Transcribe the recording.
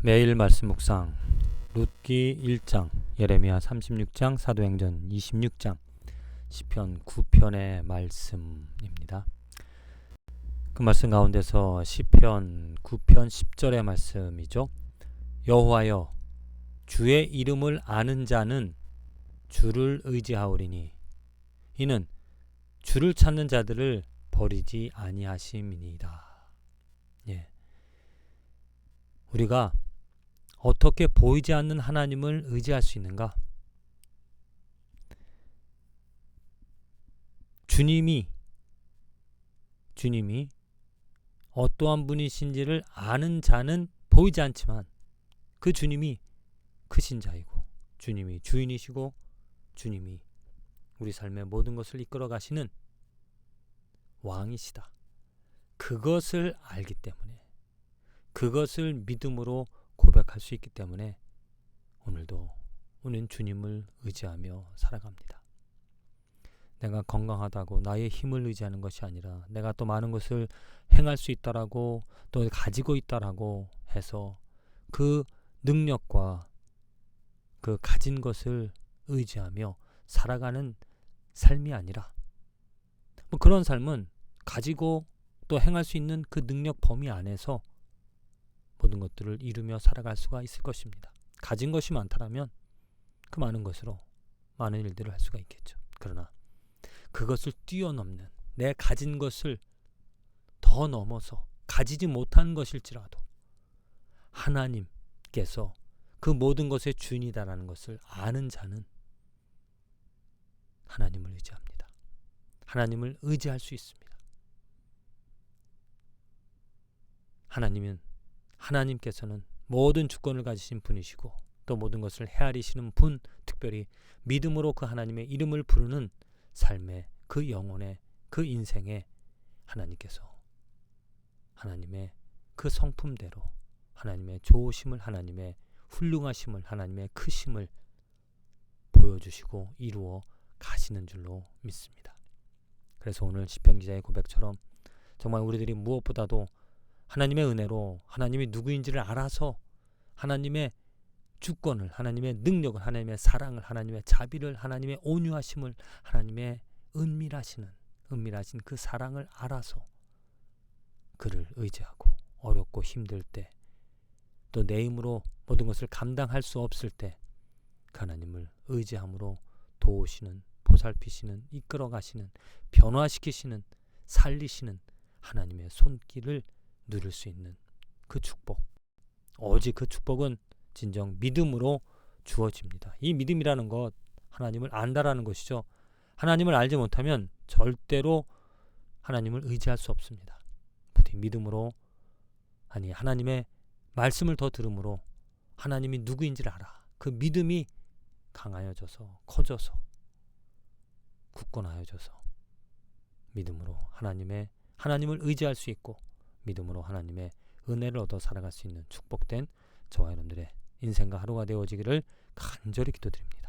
매일 말씀 묵상 룻기 1장 예레미야 36장 사도행전 26장 시편 9편의 말씀입니다. 그 말씀 가운데서 시편 9편 10절의 말씀이죠. 여호와여 주의 이름을 아는 자는 주를 의지하오리니 이는 주를 찾는 자들을 버리지 아니하심이니이다. 예. 우리가 어떻게 보이지 않는 하나님을 의지할 수 있는가? 주님이 주님이 어떠한 분이신지를 아는 자는 보이지 않지만 그 주님이 크신 자이고 주님이 주인이시고 주님이 우리 삶의 모든 것을 이끌어 가시는 왕이시다. 그것을 알기 때문에 그것을 믿음으로 고백할 수 있기 때문에 오늘도 우리는 주님을 의지하며 살아갑니다. 내가 건강하다고 나의 힘을 의지하는 것이 아니라 내가 또 많은 것을 행할 수 있다라고 또 가지고 있다라고 해서 그 능력과 그 가진 것을 의지하며 살아가는 삶이 아니라 뭐 그런 삶은 가지고 또 행할 수 있는 그 능력 범위 안에서 모든 것들을 이루며 살아갈 수가 있을 것입니다. 가진 것이 많다라면 그 많은 것으로 많은 일들을 할 수가 있겠죠. 그러나 그것을 뛰어넘는 내 가진 것을 더 넘어서 가지지 못한 것일지라도 하나님께서 그 모든 것의 주인이다라는 것을 아는 자는 하나님을 의지합니다. 하나님을 의지할 수 있습니다. 하나님은 하나님께서는 모든 주권을 가지신 분이시고 또 모든 것을 헤아리시는 분, 특별히 믿음으로 그 하나님의 이름을 부르는 삶의 그 영혼의 그 인생에 하나님께서 하나님의 그 성품대로 하나님의 좋으심을 하나님의 훌륭하심을 하나님의 크심을 보여주시고 이루어 가시는 줄로 믿습니다. 그래서 오늘 시편 기자의 고백처럼 정말 우리들이 무엇보다도 하나님의 은혜로 하나님이 누구인지를 알아서 하나님의 주권을 하나님의 능력을 하나님의 사랑을 하나님의 자비를 하나님의 온유하심을 하나님의 은밀하시는 은밀하신 그 사랑을 알아서 그를 의지하고 어렵고 힘들 때 또 내 힘으로 모든 것을 감당할 수 없을 때 그 하나님을 의지함으로 도우시는 보살피시는 이끌어 가시는 변화시키시는 살리시는 하나님의 손길을 누릴 수 있는 그 축복. 오직 그 축복은 진정 믿음으로 주어집니다. 이 믿음이라는 것 하나님을 안다라는 것이죠. 하나님을 알지 못하면 절대로 하나님을 의지할 수 없습니다. 부디 믿음으로 아니 하나님의 말씀을 더 들음으로 하나님이 누구인지를 알아. 그 믿음이 강하여져서 커져서 굳건하여져서 믿음으로 하나님의 하나님을 의지할 수 있고 믿음으로 하나님의 은혜를 얻어 살아갈 수 있는 축복된 저와 여러분들의 인생과 하루가 되어지기를 간절히 기도드립니다.